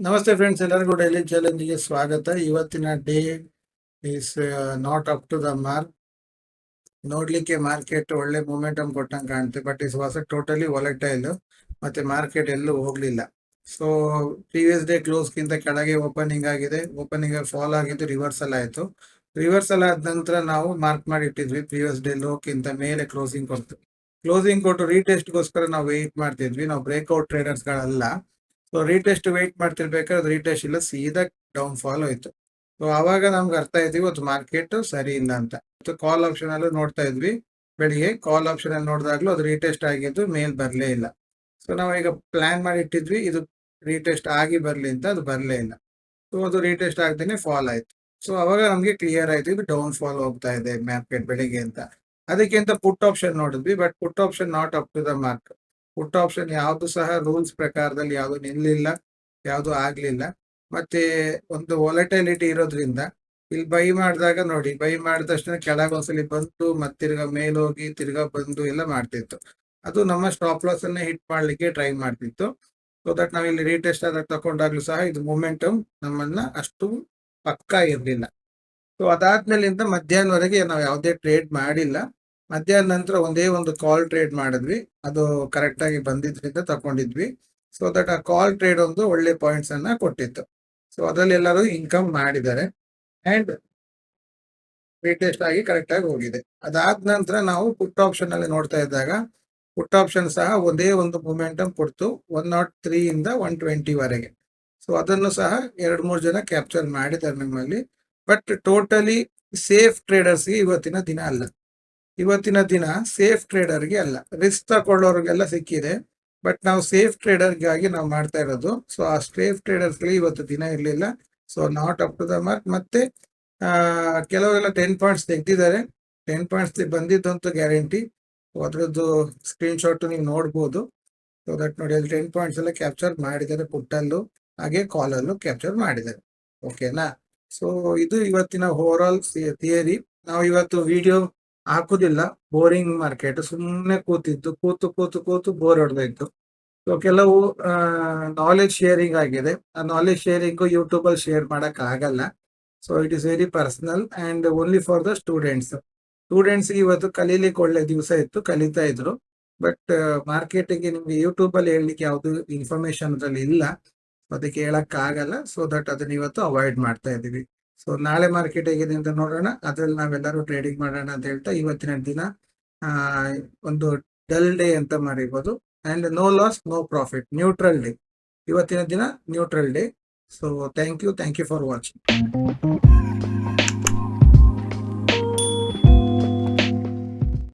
ನಮಸ್ತೆ ಫ್ರೆಂಡ್ಸ್ ಎಲ್ಲರಿಗೂ ಡೈಲಿ ಚಾಲೆಂಜ್ಗೆ ಸ್ವಾಗತ. ಇವತ್ತಿನ day is not up to the mark ನೋಡ್ಲಿಕ್ಕೆ ಮಾರ್ಕೆಟ್ ಒಳ್ಳೆ ಮೊಮೆಂಟಮ್ ಕೊಟ್ಟಂಗೆ ಕಾಣುತ್ತೆ but is was totally volatile ಮತ್ತೆ ಮಾರ್ಕೆಟ್ ಎಲ್ಲೂ ಹೋಗ್ಲಿಲ್ಲ. ಸೊ ಪ್ರೀವಿಯಸ್ ಡೇ ಕ್ಲೋಸ್ಗಿಂತ ಕೆಳಗೆ ಓಪನಿಂಗ್ ಆಗಿದೆ. ಓಪನಿಂಗ್ ಫಾಲ್ ಆಗಿದ್ದು ರಿವರ್ಸಲ್ ಆಯಿತು. ರಿವರ್ಸಲ್ ಆದ ನಂತರ ನಾವು ಮಾರ್ಕ್ ಮಾಡಿ ಇಟ್ಟಿದ್ವಿ ಪ್ರೀವಿಯಸ್ ಡೇ ಲೋಕ್ಕಿಂತ ಮೇಲೆ ಕ್ಲೋಸಿಂಗ್ ಕೊಡ್ತು. ಕ್ಲೋಸಿಂಗ್ ಕೊಟ್ಟು ರೀಟೆಸ್ಟ್ಗೋಸ್ಕರ ನಾವು ವೆಯ್ಟ್ ಮಾಡ್ತಿದ್ವಿ. ನಾವು ಬ್ರೇಕ್ಔಟ್ ಟ್ರೇಡರ್ಸ್ಗಳಲ್ಲ ಸೊ ರೀಟೆಸ್ಟ್ ವೆಯ್ಟ್ ಮಾಡ್ತಿರ್ಬೇಕಾದ್ರೆ ರೀಟೆಸ್ಟ್ ಇಲ್ಲ, ಸೀದಾ ಡೌನ್ ಫಾಲ್ ಹೋಯ್ತು. ಸೊ ಅವಾಗ ನಮ್ಗೆ ಅರ್ಥ ಆಯ್ತು, ಇವತ್ತು ಮಾರ್ಕೆಟ್ ಸರಿ ಇಲ್ಲ ಅಂತ ಕಾಲ್ ಆಪ್ಷನ್ ಅಲ್ಲೂ ನೋಡ್ತಾ ಇದ್ವಿ. ಬೆಳಿಗ್ಗೆ ಕಾಲ್ ಆಪ್ಷನ್ ಅಲ್ಲಿ ನೋಡಿದಾಗ್ಲೂ ಅದು ರೀಟೆಸ್ಟ್ ಆಗಿದ್ದು ಮೇಲ್ ಬರಲೇ ಇಲ್ಲ. ಸೊ ನಾವು ಈಗ ಪ್ಲಾನ್ ಮಾಡಿ ಇಟ್ಟಿದ್ವಿ ಇದು ರೀಟೆಸ್ಟ್ ಆಗಿ ಬರಲಿ ಅಂತ, ಅದು ಬರಲೇ ಇಲ್ಲ. ಸೊ ಅದು ರೀಟೆಸ್ಟ್ ಆಗ್ದೇನೆ ಫಾಲ್ ಆಯ್ತು. ಸೊ ಅವಾಗ ನಮಗೆ ಕ್ಲಿಯರ್ ಆಯ್ತು, ಇದು ಡೌನ್ ಫಾಲ್ ಹೋಗ್ತಾ ಇದೆ ಮಾರ್ಕೆಟ್ ಬೆಳಿಗ್ಗೆ ಅಂತ. ಅದಕ್ಕೆ ಅಂತ ಪುಟ್ ಆಪ್ಷನ್ ನೋಡಿದ್ವಿ but put option not up to the mark put option ಯಾವುದು ಸಹ ರೂಲ್ಸ್ ಪ್ರಕಾರದಲ್ಲಿ ಯಾವುದು ನಿಲ್ಲಿಲ್ಲ, ಯಾವುದು ಆಗ್ಲಿಲ್ಲ. ಮತ್ತೆ ಒಂದು ವಾಲಟೈಲಿಟಿ ಇರೋದ್ರಿಂದ ಇಲ್ಲಿ ಬೈ ಮಾಡಿದಾಗ ನೋಡಿ ಬೈ ಮಾಡಿದ ತಕ್ಷಣ ಕೆಳಗೆ ಒಂದ್ಸಲಿ ಬಂದು ಮತ್ತೆ ತಿರ್ಗಾ ಮೇಲ್ ಹೋಗಿ ತಿರ್ಗಾ ಬಂದು ಎಲ್ಲ ಮಾಡ್ತಿತ್ತು. ಅದು ನಮ್ಮ ಸ್ಟಾಪ್ ಲಾಸ್ ಅನ್ನ ಹಿಟ್ ಮಾಡ್ಲಿಕ್ಕೆ ಟ್ರೈ ಮಾಡ್ತಿತ್ತು. ಸೊ ದಟ್ ನಾವು ಇಲ್ಲಿ ರೀಟೆಸ್ಟ್ ಆದಾಗ ತಗೊಂಡಾಗ್ಲೂ ಸಹ ಇದು ಮೊಮೆಂಟಮ್ ನಮ್ಮನ್ನ ಅಷ್ಟು ಪಕ್ಕಾ ಇರಲಿಲ್ಲ. ಸೊ ಅದಾದ್ಮೇಲಿಂದ ಮಧ್ಯಾಹ್ನವರೆಗೆ ನಾವು ಯಾವುದೇ ಟ್ರೇಡ್ ಮಾಡಿಲ್ಲ. ಮಧ್ಯಾಹ್ನ ನಂತರ ಒಂದೇ ಒಂದು ಕಾಲ್ ಟ್ರೇಡ್ ಮಾಡಿದ್ವಿ. ಅದು ಕರೆಕ್ಟ್ ಆಗಿ ಬಂದಿದ್ರಿಂದ ತಗೊಂಡಿದ್ವಿ ಸೊ ದಟ್ ಆ ಕಾಲ್ ಟ್ರೇಡ್ ಒಂದು ಒಳ್ಳೆ ಪಾಯಿಂಟ್ಸ್ ಅನ್ನ ಕೊಟ್ಟಿತ್ತು. ಸೊ ಅದರಲ್ಲಿ ಎಲ್ಲರೂ ಇನ್ಕಮ್ ಮಾಡಿದ್ದಾರೆ. ಅಂಡ್ ರೀಟೆಸ್ಟ್ ಆಗಿ ಕರೆಕ್ಟ್ ಆಗಿ ಹೋಗಿದೆ. ಅದಾದ ನಂತರ ನಾವು ಪುಟ್ ಆಪ್ಷನ್ ಅಲ್ಲಿ ನೋಡ್ತಾ ಇದ್ದಾಗ ಪುಟ್ ಆಪ್ಷನ್ ಸಹ ಒಂದೇ ಒಂದು ಮೊಮೆಂಟಮ್ ಕೊಡ್ತು ಒನ್ ನಾಟ್ ತ್ರೀ ಇಂದ ಒನ್ ಟ್ವೆಂಟಿ ವರೆಗೆ. ಸೊ ಅದನ್ನು ಸಹ ಎರಡು ಮೂರು ಜನ ಕ್ಯಾಪ್ಚರ್ ಮಾಡಿದ್ದಾರೆ ನಮ್ಮಲ್ಲಿ. ಬಟ್ ಟೋಟಲಿ ಸೇಫ್ ಟ್ರೇಡರ್ಸ್ಗೆ ಇವತ್ತಿನ ದಿನ ಅಲ್ಲ. ಇವತ್ತಿನ ದಿನ ಸೇಫ್ ಟ್ರೇಡರ್ಗೆ ಅಲ್ಲ ರಿಸ್ಕ್ ತಗೊಳ್ಳೋರಿಗೆಲ್ಲ ಸಿಕ್ಕಿದೆ ಬಟ್ ನಾವು ಸೇಫ್ ಟ್ರೇಡರ್ಗಾಗಿ ನಾವು ಮಾಡ್ತಾ ಇರೋದು. ಸೊ ಆ ಸೇಫ್ ಟ್ರೇಡರ್ಸ್ಗೆ ಇವತ್ತು ದಿನ ಇರಲಿಲ್ಲ. So not up to the mark ಮತ್ತೆ ಕೆಲವರೆಲ್ಲ ಟೆನ್ ಪಾಯಿಂಟ್ಸ್ ತೆಗ್ದಿದ್ದಾರೆ. ಟೆನ್ ಪಾಯಿಂಟ್ಸ್ ಬಂದಿದ್ದಂತೂ ಗ್ಯಾರಂಟಿ ಅದರದ್ದು ಸ್ಕ್ರೀನ್ ಶಾಟ್ ನೀವು ನೋಡ್ಬೋದು. ಸೊ ದಟ್ ನೋಡಿ, ಅಲ್ಲಿ ಟೆನ್ ಪಾಯಿಂಟ್ಸ್ ಎಲ್ಲ ಕ್ಯಾಪ್ಚರ್ ಮಾಡಿದ್ದಾರೆ, ಪುಟ್ಟಲ್ಲೂ, ಹಾಗೆ ಕಾಲಲ್ಲೂ ಕ್ಯಾಪ್ಚರ್ ಮಾಡಿದ್ದಾರೆ. ಓಕೆನಾ ಸೊ ಇದು ಇವತ್ತಿನ ಓವರ್ ಆಲ್ ಥಿಯರಿ ನಾವು ಇವತ್ತು ವಿಡಿಯೋ ಹಾಕುದಿಲ್ಲ ಬೋರಿಂಗ್ ಮಾರ್ಕೆಟ್ ಸುಮ್ಮನೆ ಕೂತಿದ್ದು, ಕೂತು ಕೂತು ಕೂತು ಬೋರ್ ಹೊಡೆದಿತ್ತು ಸೊ ಕೆಲವು ನಾಲೆಜ್ ಶೇರಿಂಗ್ ಆಗಿದೆ. ಆ ನಾಲೆಜ್ ಶೇರಿಂಗ್ ಯೂಟ್ಯೂಬ್ ಅಲ್ಲಿ ಶೇರ್ ಮಾಡಕ್ ಆಗಲ್ಲ. So it is very personal and only for the students students ಇವತ್ತು ಕಲೀಲಿಕ್ಕೆ ಒಳ್ಳೆ ದಿವಸ ಇತ್ತು, ಕಲಿತಾ ಇದ್ರು. ಬಟ್ ಮಾರ್ಕೆಟಿಗೆ ನಿಮ್ಗೆ ಯೂಟ್ಯೂಬ್ ಅಲ್ಲಿ ಹೇಳಲಿಕ್ಕೆ ಯಾವುದು ಇನ್ಫಾರ್ಮೇಶನ್ ಅದ್ರಲ್ಲಿ ಇಲ್ಲ. ಅದಕ್ಕೆ ಹೇಳಕ್ ಆಗಲ್ಲ. ಸೊ ದಟ್ ಅದನ್ನ ಇವತ್ತು ಅವಾಯ್ಡ್ ಮಾಡ್ತಾ ಇದೀವಿ. ಸೊ ನಾಳೆ ಮಾರ್ಕೆಟ್ ಹೇಗಿದೆ ಅಂತ ನೋಡೋಣ. ಅದ್ರಲ್ಲಿ ನಾವೆಲ್ಲರೂ ಟ್ರೇಡಿಂಗ್ ಮಾಡೋಣ ಅಂತ ಹೇಳ್ತಾ ಇವತ್ತಿನ ದಿನ ಒಂದು ಡಲ್ ಡೇ ಅಂತ ಮಾಡಿರ್ಬೋದು. And no loss no profit neutral day ಇವತ್ತಿನ ದಿನ neutral day so thank you thank you for watching